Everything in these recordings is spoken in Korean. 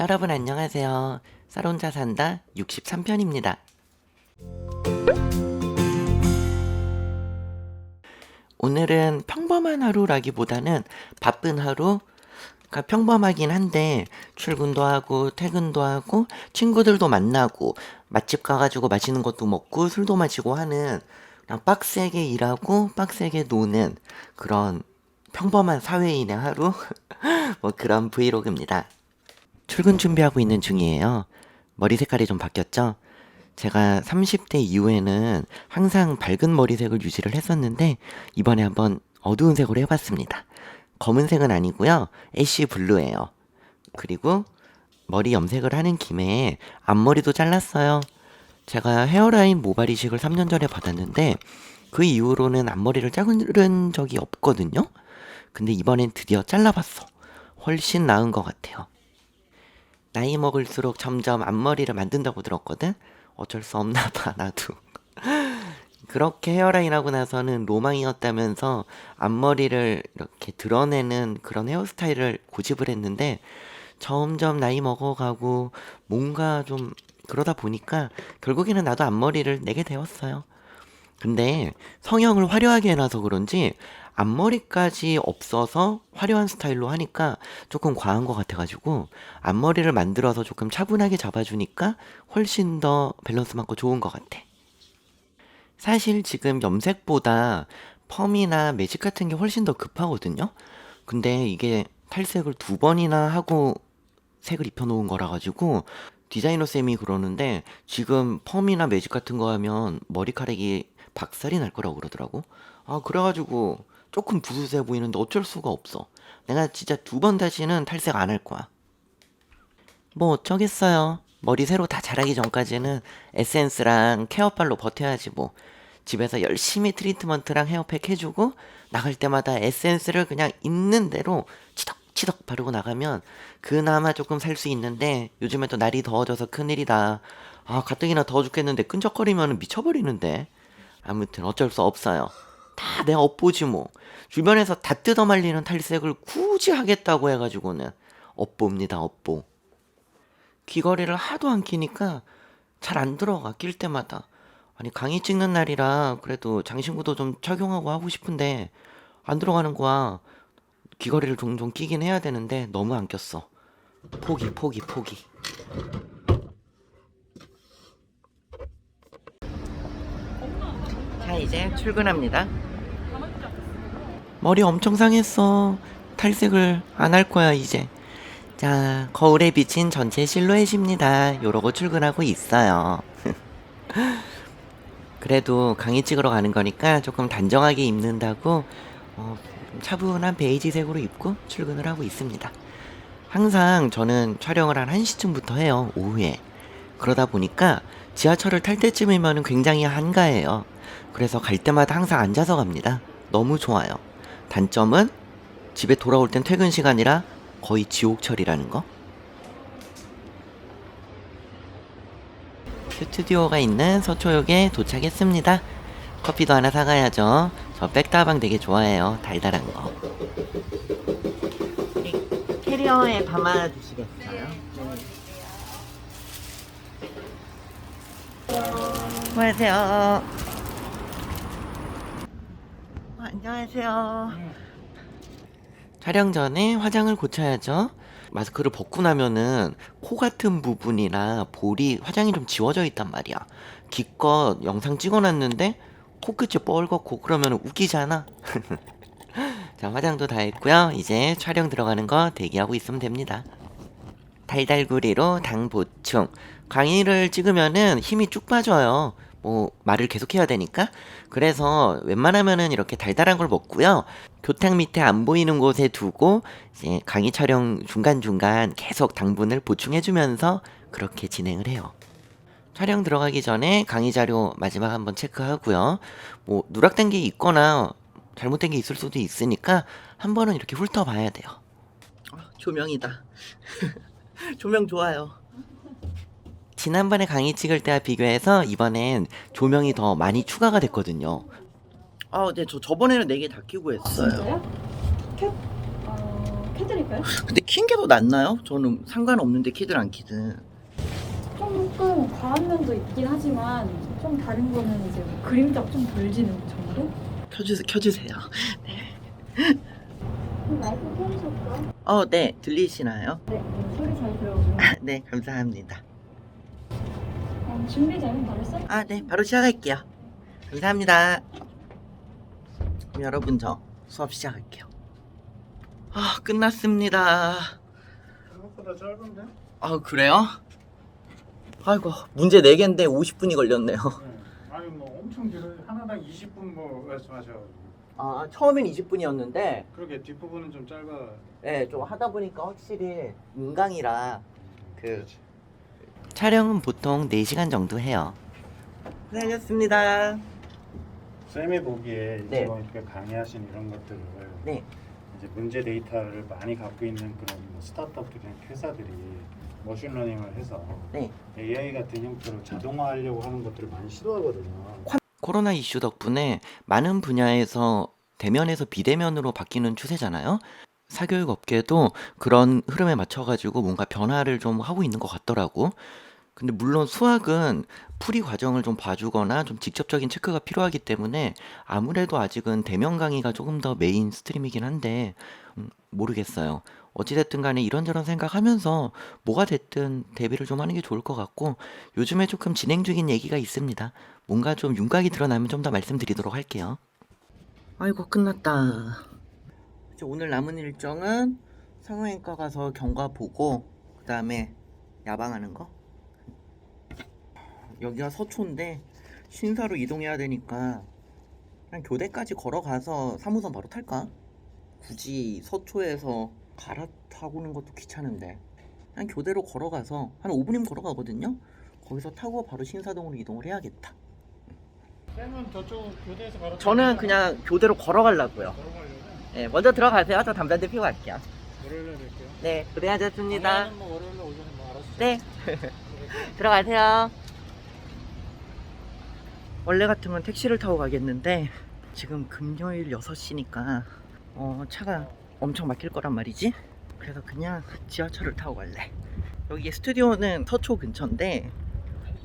여러분 안녕하세요. 쌀 혼자 산다 63편입니다. 오늘은 평범한 하루라기보다는 바쁜 하루, 그러니까 평범하긴 한데 출근도 하고 퇴근도 하고 친구들도 만나고 맛집 가가지고 맛있는 것도 먹고 술도 마시고 하는 그냥 빡세게 일하고 빡세게 노는 그런 평범한 사회인의 하루 뭐 그런 브이로그입니다. 출근 준비하고 있는 중이에요. 머리 색깔이 좀 바뀌었죠? 제가 30대 이후에는 항상 밝은 머리색을 유지를 했었는데 이번에 한번 어두운 색으로 해봤습니다. 검은색은 아니고요. 애쉬 블루예요. 그리고 머리 염색을 하는 김에 앞머리도 잘랐어요. 제가 헤어라인 모발 이식을 3년 전에 받았는데 그 이후로는 앞머리를 자른 적이 없거든요. 근데 이번엔 드디어 잘라봤어. 훨씬 나은 것 같아요. 나이 먹을수록 점점 앞머리를 만든다고 들었거든? 어쩔 수 없나 봐, 나도. 그렇게 헤어라인 하고 나서는 로망이었다면서 앞머리를 이렇게 드러내는 그런 헤어스타일을 고집을 했는데 점점 나이 먹어가고 뭔가 좀 그러다 보니까 결국에는 나도 앞머리를 내게 되었어요. 근데 성형을 화려하게 해놔서 그런지 앞머리까지 없어서 화려한 스타일로 하니까 조금 과한 것 같아가지고 앞머리를 만들어서 조금 차분하게 잡아주니까 훨씬 더 밸런스 맞고 좋은 것 같아. 사실 지금 염색보다 펌이나 매직 같은 게 훨씬 더 급하거든요. 근데 이게 탈색을 두 번이나 하고 색을 입혀놓은 거라 가지고 디자이너 쌤이 그러는데 지금 펌이나 매직 같은 거 하면 머리카락이 박살이 날 거라고 그러더라고. 아 그래가지고 조금 부스스해 보이는데 어쩔 수가 없어. 내가 진짜 두 번 다시는 탈색 안 할 거야. 뭐 어쩌겠어요. 머리 새로 다 자라기 전까지는 에센스랑 케어빨로 버텨야지 뭐. 집에서 열심히 트리트먼트랑 헤어팩 해주고 나갈 때마다 에센스를 그냥 있는 대로 치덕치덕 바르고 나가면 그나마 조금 살 수 있는데 요즘에 또 날이 더워져서 큰일이다. 아 가뜩이나 더워 죽겠는데 끈적거리면 미쳐버리는데. 아무튼 어쩔 수 없어요. 다내 업보지 뭐. 주변에서 다 뜯어 말리는 탈색을 굳이 하겠다고 해가지고는 업보입니다 업보. 귀걸이를 하도 안 끼니까 잘 안 들어가 낄 때마다. 아니 강의 찍는 날이라 그래도 장신구도 좀 착용하고 하고 싶은데 안 들어가는 거야. 귀걸이를 종종 끼긴 해야 되는데 너무 안 꼈어. 포기 포기 포기. 자 이제 출근합니다 머리 엄청 상했어 탈색을 안 할 거야 이제 자, 거울에 비친 전체 실루엣입니다. 요러고 출근하고 있어요. 그래도 강의 찍으러 가는 거니까 조금 단정하게 입는다고 어, 좀 차분한 베이지색으로 입고 출근을 하고 있습니다. 항상 저는 촬영을 한 1시쯤부터 해요. 오후에. 그러다 보니까 지하철을 탈 때쯤이면 굉장히 한가해요. 그래서 갈 때마다 항상 앉아서 갑니다. 너무 좋아요. 단점은 집에 돌아올 땐 퇴근 시간이라 거의 지옥철이라는 거? 스튜디오가 있는 서초역에 도착했습니다. 커피도 하나 사가야죠. 저 백다방 되게 좋아해요. 달달한 거. 캐리어에 담아 주시겠어요? 안녕하세요. 어, 안녕하세요. 촬영 전에 화장을 고쳐야죠. 마스크를 벗고 나면은 코 같은 부분이나 볼이 화장이 좀 지워져 있단 말이야. 기껏 영상 찍어놨는데 코끝이 뻘겋고 그러면 웃기잖아. 자, 화장도 다 했고요. 이제 촬영 들어가는 거 대기하고 있으면 됩니다. 달달구리로 당 보충. 강의를 찍으면은 힘이 쭉 빠져요. 뭐 말을 계속해야 되니까. 그래서 웬만하면은 이렇게 달달한 걸 먹고요. 교탁 밑에 안 보이는 곳에 두고 이제 강의 촬영 중간중간 계속 당분을 보충해주면서 그렇게 진행을 해요. 촬영 들어가기 전에 강의 자료 마지막 한번 체크하고요. 뭐 누락된 게 있거나 잘못된 게 있을 수도 있으니까 한 번은 이렇게 훑어봐야 돼요. 아, 조명이다. 조명 좋아요 지난번에 강의 찍을 때와 비교해서 이번엔 조명이 더 많이 추가가 됐거든요. 아, 네, 저 저번에는 4개 다 켜고 했어요. 진짜요? 캡, 어, 캡 켜드릴까요? 근데 킨 게 더 낫나요? 저는 상관없는데 키든 안 키든. 조금 과한 면도 있긴 하지만 좀 다른 거는 이제 뭐 그림자 좀 덜 지는 정도? 켜주세요. 켜주세요. 마이크 켜주셨고요. 어, 네. 들리시나요? 네, 네, 소리 잘 들어오고요. 네, 감사합니다. 어, 준비 되면 바로 써. 아, 네. 바로 시작할게요. 감사합니다. 그럼 여러분, 저 수업 시작할게요. 아, 끝났습니다. 생각보다 짧은데? 아, 그래요? 아이고, 문제 4개인데 50분이 걸렸네요. 네. 아니 뭐 엄청 길어요. 하나당 20분 뭐 말씀하셔가지고. 아, 처음엔 20분이었는데, 그러게 뒷부분은 좀 짧아. 네, 좀 하다 보니까 확실히 인강이라 그 촬영은 보통 4시간 정도 해요. 고생하셨습니다. 쌤이 보기에 네. 지금 이렇게 강의하신 이런 것들을 네. 이제 문제 데이터를 많이 갖고 있는 그런 뭐 스타트업들이나 회사들이 머신러닝을 해서 네. AI 같은 형태로 자동화하려고 하는 것들을 많이 시도하거든요. 코로나 이슈 덕분에 많은 분야에서 대면에서 비대면으로 바뀌는 추세잖아요. 사교육 업계도 그런 흐름에 맞춰가지고 뭔가 변화를 좀 하고 있는 것 같더라고. 근데 물론 수학은 풀이 과정을 좀 봐주거나 좀 직접적인 체크가 필요하기 때문에 아무래도 아직은 대면 강의가 조금 더 메인 스트림이긴 한데 음, 모르겠어요. 어찌됐든 간에 이런저런 생각하면서 뭐가 됐든 대비를 좀 하는 게 좋을 것 같고 요즘에 조금 진행 중인 얘기가 있습니다. 뭔가 좀 윤곽이 드러나면 좀 더 말씀드리도록 할게요. 아이고 끝났다. 이제 오늘 남은 일정은 성형외과 가서 경과 보고 그 다음에 야방하는 거. 여기가 서초인데 신사로 이동해야 되니까 그냥 교대까지 걸어가서 3호선 바로 탈까? 굳이 서초에서 갈아타고는 것도 귀찮은데 그냥 교대로 걸어가서 한 5분이면 걸어가거든요. 거기서 타고 바로 신사동으로 이동을 해야겠다. 쌤은 저쪽 교대에서 바로 저는 그냥 교대로 걸어가려고요. 걸어가려고 네, 먼저 들어가세요. 저 담배 한 대 피고 갈게요. 월요일에 뵐게요. 네, 고생하셨습니다. 강의는 뭐 월요일에 오전에 뭐 알아서 네, 들어가세요. 원래 같으면 택시를 타고 가겠는데 지금 금요일 6시니까 어, 차가 엄청 막힐 거란 말이지. 그래서 그냥 지하철을 타고 갈래. 여기 스튜디오는 서초 근처인데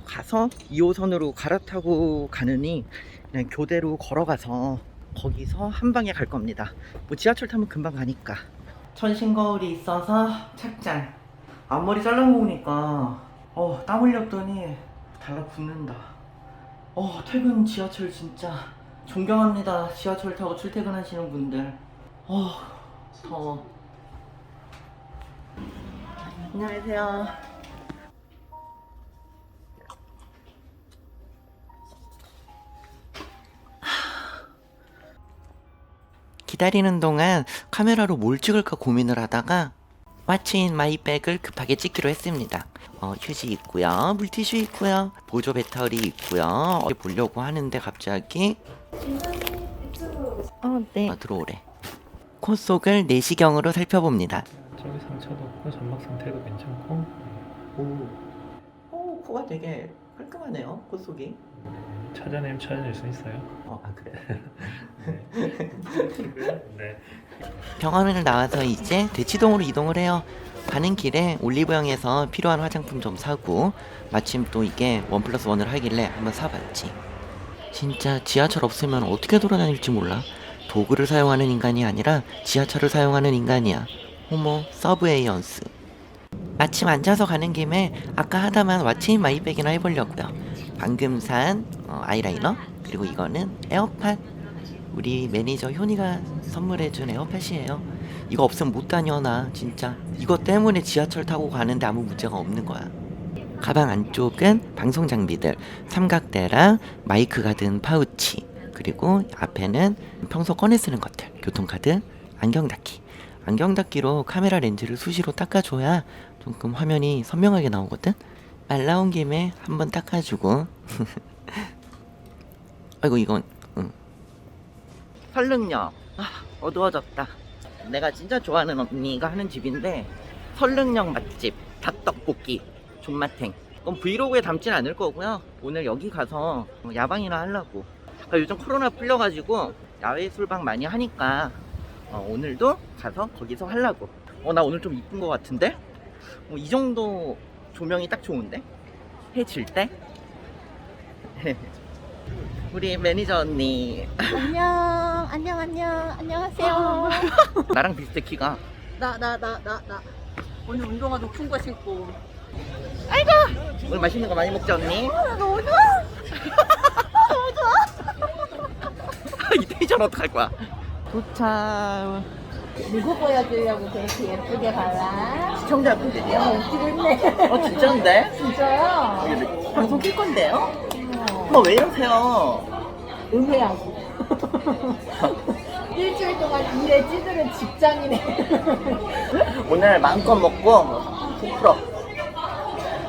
가서 2호선으로 갈아타고 가느니 그냥 교대로 걸어가서 거기서 한 방에 갈 겁니다. 뭐 지하철 타면 금방 가니까. 천신 거울이 있어서 착장. 앞머리 잘라먹으니까 어, 땀 흘렸더니 달라붙는다. 어, 퇴근 지하철 진짜 존경합니다. 지하철 타고 출퇴근하시는 분들. 어, 더워. 안녕하세요. 기다리는 동안 카메라로 뭘 찍을까 고민을 하다가 왓츠인 마이백을 급하게 찍기로 했습니다. 어, 휴지 있고요, 물티슈 있고요, 보조 배터리 있고요. 어, 보려고 하는데 갑자기 어, 네. 어, 들어오래. 코 속을 내시경으로 살펴봅니다. 저기 상처도 없고 점막 상태도 괜찮고 오, 오 코가 되게 깔끔하네요. 코 속이. 음, 찾아내면 찾아낼 수 있어요. 어, 아 그래. 네. 병원을 나와서 이제 대치동으로 이동을 해요. 가는 길에 올리브영에서 필요한 화장품 좀 사고 마침 또 이게 원 플러스 원을 하길래 한번 사봤지. 진짜 지하철 없으면 어떻게 돌아다닐지 몰라. 도구를 사용하는 인간이 아니라 지하철을 사용하는 인간이야. 호모 서브웨이언스. 마침 앉아서 가는 김에 아까 하다만 왓츠인 마이백이나 해보려고요. 방금 산 어, 아이라이너 그리고 이거는 에어팟. 우리 매니저 효니가 선물해준 에어팟이에요. 이거 없으면 못 다녀 나 진짜. 이거 때문에 지하철 타고 가는데 아무 문제가 없는 거야. 가방 안쪽은 방송 장비들, 삼각대랑 마이크가 든 파우치, 그리고 앞에는 평소 꺼내 쓰는 것들, 교통카드, 안경 닦기. 안경 닦기로 카메라 렌즈를 수시로 닦아줘야 조금 화면이 선명하게 나오거든. 말 나온 김에 한번 닦아주고. 아이고 이건 응. 설릉역. 아, 어두워졌다. 내가 진짜 좋아하는 언니가 하는 집인데 설릉역 맛집 닭떡볶이 존맛탱. 그럼 브이로그에 담진 않을 거고요. 오늘 여기 가서 야방이나 하려고. 요즘 코로나 풀려가지고 야외 술방 많이 하니까 어, 오늘도 가서 거기서 하려고. 어, 나 오늘 좀 이쁜 것 같은데? 어, 이 정도 조명이 딱 좋은데? 해 질 때? 우리 매니저 언니. 안녕, 안녕, 안녕, 안녕하세요. 나랑 비슷해, 키가. 나, 나, 나, 나, 나. 오늘 운동화 높은 거 신고. 오늘 맛있는 거 많이 먹자, 언니. 아, 너무 좋아. 이 텐션 어떡할 거야? 도착. 누구 보여주려고 그렇게 예쁘게 발라? 시청자 분들이요. 어, 웃기고 있네. 어, 진짜인데? 진짜요? 방송 킬 건데요? 어머, 왜 이러세요? 음해하고. 일주일 동안 일에 찌들은 직장이네. 오늘 마음껏 먹고 푹 풀어.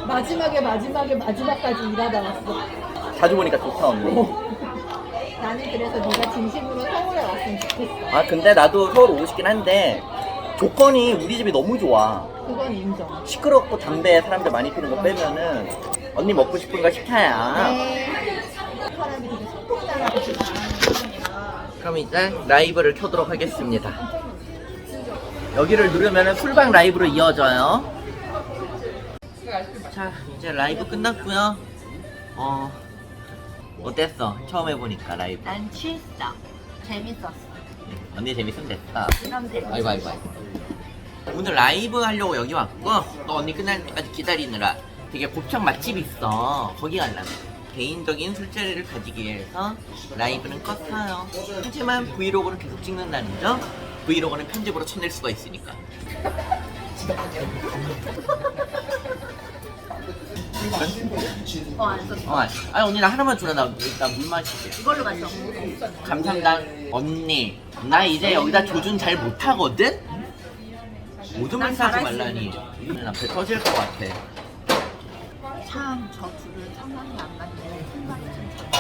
마지막에 마지막에 마지막까지 일하다 왔어. 자주 보니까 좋다, 언니. 나는 그래서 네가 진심으로 서울에 왔으면 좋겠어. 아, 근데 나도 서울 오고 싶긴 한데 조건이 우리 집이 너무 좋아. 그건 인정. 시끄럽고 담배 사람들 많이 피는 거 빼면은 언니 먹고 싶은 거 시켜야. 네. 사람이 되게 속독자라고 그럼 이제 라이브를 켜도록 하겠습니다. 여기를 누르면 술방 라이브로 이어져요. 자, 이제 라이브 끝났고요. 어, 어땠어? 처음 해보니까 라이브. 난 취했어. 재밌었어. 언니 재밌으면 됐다. 그럼 됐지. 아이고 아이고 아이고. 오늘 라이브 하려고 여기 왔고 또 언니 끝날 때까지 기다리느라 되게 곱창 맛집 있어. 거기 가려고. 개인적인 술자리를 가지기 위해서 라이브는 껐어요. 하지만 브이로그는 계속 찍는다는 점. 브이로그는 편집으로 쳐낼 수가 있으니까. 어, 아니 언니 나 하나만 주라 나 일단 물 마실게. 이걸로 마셔. 감사합니다. 언니, 나 이제 여기다 조준 잘 못하거든? 모든 말난 사지 말라니. 나 배 터질 것 같아. 참, 저 둘은 상상이 안 맞네. 생각이 좀 잘.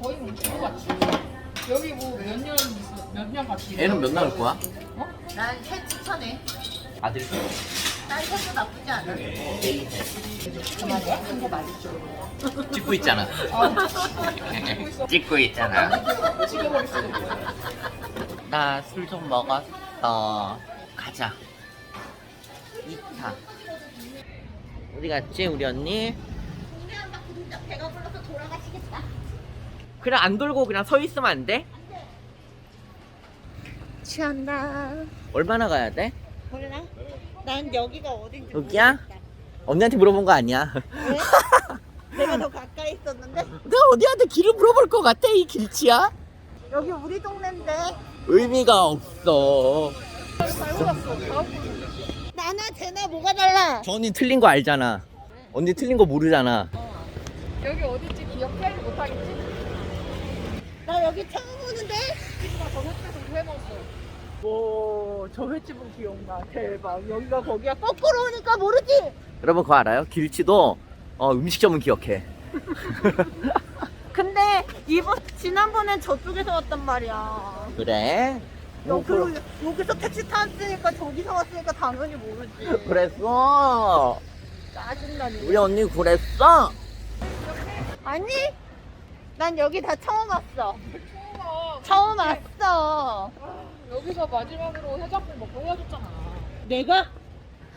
거의 뭐 같이 여기 뭐 몇년몇년 같이 애는 몇 나올 거야? 난새 추천해. 아들. 난 새도 나쁘지 않아. 그만해. 한거 말이죠. 찍고 있잖아. 찍고 있잖아. 나술 좀 먹었어. 가자. 어디 갔지, 우리 언니? 공개한다, 구독자. 배가 불러서 돌아가시겠다. 그냥 안 돌고 그냥 서 있으면 안 돼? 취한다. 얼마나 가야 돼? 몰라? 난 여기가 어딘지 여기야? 모르겠다. 언니한테 물어본 거 아니야. 왜? 내가 더 가까이 있었는데? 내가 어디한테 길을 물어볼 것 같아, 이 길치야? 여기 우리 동네인데. 의미가 없어. 나나 쟤나 뭐가 달라? 저 언니 틀린 거 알잖아. 언니 틀린 거 모르잖아. 여기 어딘지 기억해? 못하겠지? 나 여기 처음 오는데? 나 저녁에서 이거 해먹었어 오, 저 횟집은 기억나. 대박. 여기가 거기야. 거꾸로 오니까 모르지? 여러분 그거 알아요? 길치도 어, 음식점은 기억해. 근데 이번 지난번엔 저쪽에서 왔단 말이야. 그래? 너 그, 여기서 택시 탔으니까 저기서 왔으니까 당연히 모르지. 그랬어. 짜증나네. 우리 언니 그랬어. 아니? 난 여기 다 처음 왔어. 처음 왔어. 여기서 마지막으로 해장국 먹고 헤어졌잖아 내가?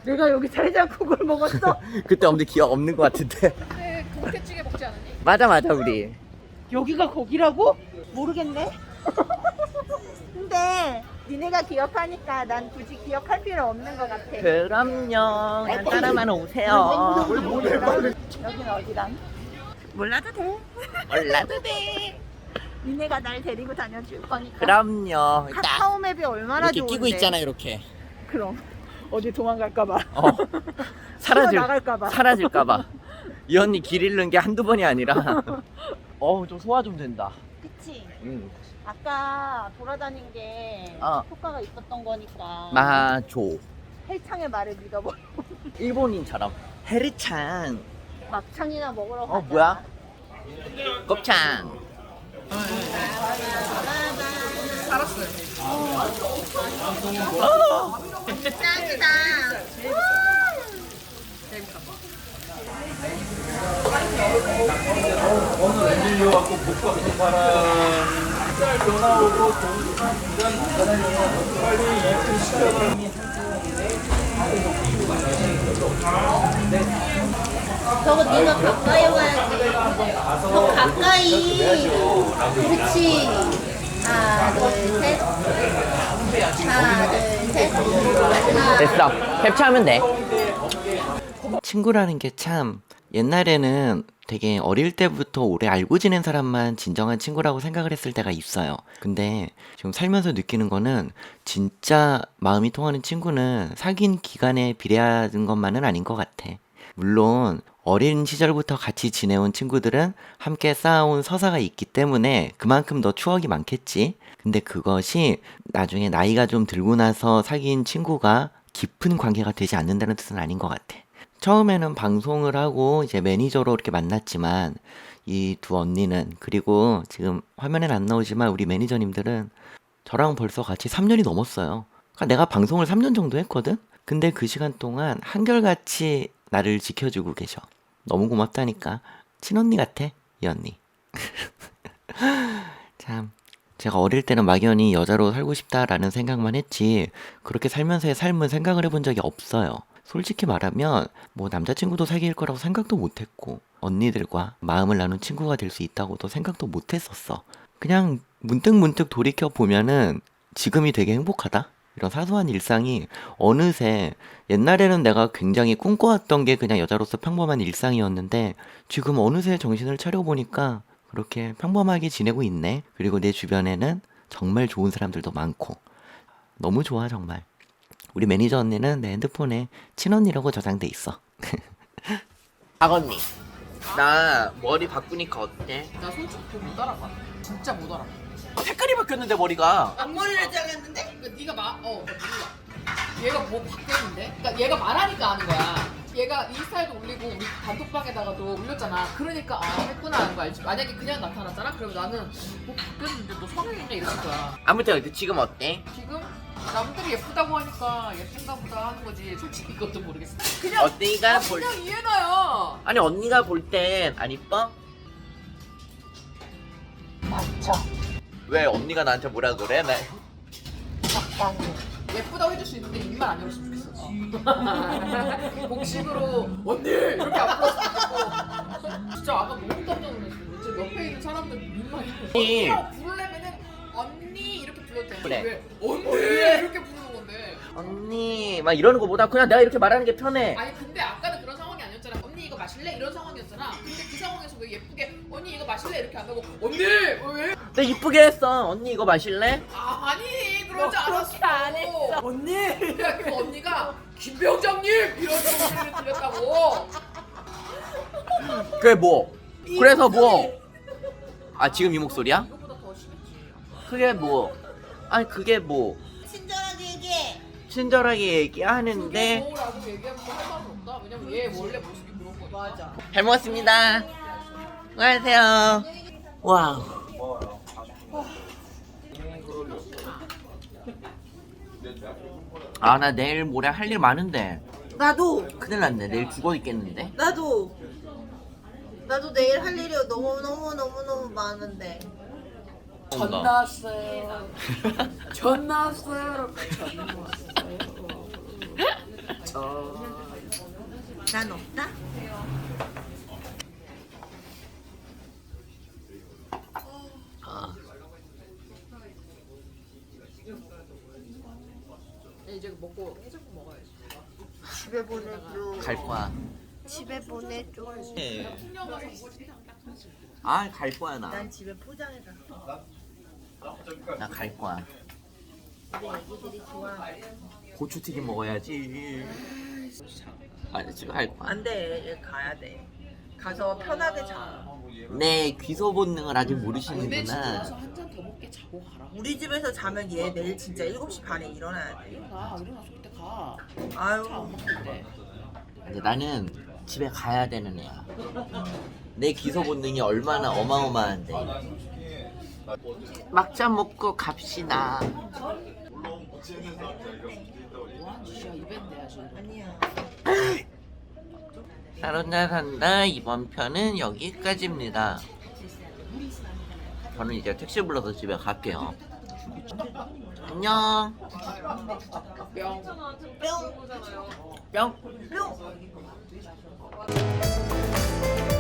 내가 여기 살장국을 먹었어? 그때 언니 기억 없는 것 같은데. 근데 동태찌개 먹지 않았니? 맞아 맞아 우리. 여기가 거기라고? 모르겠네. 근데 니네가 기억하니까 난 굳이 기억할 필요 없는 것 같아. 그럼요. 그냥 따라만 오세요. 여긴 어디랑? 몰라도 돼. 몰라도 돼. 니네가 날 데리고 다녀줄 거니까. 그럼요. 딱 카카오 맵이 얼마나 이렇게 좋은데. 끼고 있잖아 이렇게. 그럼 어디 도망갈까봐. 어. 사라질 나갈까봐. 사라질까봐. 이 언니 길 잃는 게 한두 번이 아니라. 어우 좀 소화 좀 된다. 그치. 응. 아까 돌아다닌 게 어. 효과가 있었던 거니까. 마조. 헬창의 말을 믿어버. 일본인처럼 헤르찬. 막창이나 먹으러 가자. 어 뭐야? 곱창. 짱이다. 오늘 엔진료 갖고 복 과 급하라 저거 네가 가까이 와야지. 더 가까이. 그렇지. 하나, 둘, 셋. 하나, 둘, 셋. 하나, 됐어. 캡처하면 돼. 친구라는 게 참 옛날에는 되게 어릴 때부터 오래 알고 지낸 사람만 진정한 친구라고 생각을 했을 때가 있어요. 근데 지금 살면서 느끼는 거는 진짜 마음이 통하는 친구는 사귄 기간에 비례하는 것만은 아닌 것 같아. 물론 어린 시절부터 같이 지내온 친구들은 함께 쌓아온 서사가 있기 때문에 그만큼 더 추억이 많겠지. 근데 그것이 나중에 나이가 좀 들고 나서 사귄 친구가 깊은 관계가 되지 않는다는 뜻은 아닌 것 같아. 처음에는 방송을 하고 이제 매니저로 이렇게 만났지만 이 두 언니는 그리고 지금 화면엔 안 나오지만 우리 매니저님들은 저랑 벌써 같이 3년이 넘었어요. 그러니까 내가 방송을 3년 정도 했거든? 근데 그 시간 동안 한결같이 나를 지켜주고 계셔. 너무 고맙다니까. 친언니 같아, 이 언니. 참, 제가 어릴 때는 막연히 여자로 살고 싶다라는 생각만 했지, 그렇게 살면서의 삶은 생각을 해본 적이 없어요. 솔직히 말하면, 뭐 남자친구도 사귈 거라고 생각도 못 했고, 언니들과 마음을 나눈 친구가 될 수 있다고도 생각도 못 했었어. 그냥 문득 문득 돌이켜 보면은 지금이 되게 행복하다? 이런 사소한 일상이 어느새 옛날에는 내가 굉장히 꿈꿔왔던 게 그냥 여자로서 평범한 일상이었는데 지금 어느새 정신을 차려보니까 그렇게 평범하게 지내고 있네. 그리고 내 주변에는 정말 좋은 사람들도 많고 너무 좋아 정말. 우리 매니저 언니는 내 핸드폰에 친언니라고 저장돼 있어. 박언니, 나 머리 바꾸니까 어때? 나 솔직히 못 알아봐. 진짜 못 알아봐. 색깔이 바뀌었는데 머리가. 앞머리를 잘랐는데? 그러니까 네가 마, 어, 나 몰라. 얘가 뭐 바뀌었는데? 그러니까 얘가 말하니까 아는 거야. 얘가 인스타에도 올리고 우리 단톡방에다가도 올렸잖아. 그러니까 아 했구나 하는 거 알지. 만약에 그냥 나타났잖아. 그러면 나는 뭐 바뀌었는데 너 성형이냐 이랬을 거야. 아무튼 지금 어때? 지금 남들이 예쁘다고 하니까 예쁜가 보다 하는 거지. 솔직히 이것도 모르겠어. 그냥 언니가 아, 볼 그냥 이해나요. 아니 언니가 볼 땐 안 이뻐? 맞죠. 왜 언니가 나한테 뭐라 그래? 나. 예쁘다고 해줄 수 있는데 입만 안 열었으면 좋겠어. 복식으로 언니 이렇게 안 불렀으면 좋겠고. 진짜 아까 너무 깜짝 놀랐어. 진짜 옆에 있는 사람들 입만 언니. 언니라고 부르려면은 언니 이렇게 불러도 되는데 그래. 왜 언니 이렇게 부르는 건데? 언니 막 이러는 거보다 그냥 내가 이렇게 말하는 게 편해. 아니 근데 아까는 그런 상황이 아니었잖아. 언니 이거 마실래? 이런 상황이었잖아. 근데 그 상황에서 왜 예쁘게 언니 이거 마실래? 이렇게 안 하고 언니 왜? 내 이쁘게 했어. 언니 이거 마실래? 아, 아니 그러지 너 않았어. 그렇게 안 했어. 언니. 야, 그 언니가 김병장님 이런 소리를 들렸다고. 그게 뭐? 그래서 뭐? 아 지금 이 목소리야? 이거보다 더 심했지. 그게 뭐? 아니 그게 뭐? 친절하게 얘기해. 친절하게 얘기하는데 뭐라고 얘기하면 할 말은 없다. 왜냐면 얘 원래 모습이 그런 거니까. 맞아. 잘 먹었습니다. 안녕하세요. 와우. 아 나 내일 모레 할 일 많은데 나도 큰일 났네. 내일 죽어 있겠는데. 나도 나도 내일 할 일이 너무 너무 너무 너무 많은데. 전 나왔어요. 전 나왔어요. 전 나왔어요. 난 없다. 이제 먹고 해장국 먹어야지. 집에 보내줘. 갈 거야. 집에 보내줘. 풍년 가서 먹을 아갈 거야 나. 난 집에 포장해 가. 나 갈 거야. 우리 애기들이 좋아. 고추 튀김 먹어야지. 아 지금 갈 거야. 안 돼. 얘 가야 돼. 가서 편하게 자. 내 귀소 본능을 아직 집에 모르시는구나. 먹게 자고 가라. 우리 집에서 자면 얘 내일 진짜 7시 반에 일어나야 돼. 일어나 일어나서 그때 가. 아유. 차안 먹는데. 근데 나는 집에 가야 되는 애야. 내 기소 본능이 얼마나 어마어마한데. 막자 먹고 갑시다. 뭐하는 짓이야 이벤트 해야지. 아니야. 살 혼자 산다 이번 편은 여기까지입니다. 저는 이제 택시 불러서 집에 갈게요. 안녕. 뿅. 뿅 뿅. 뿅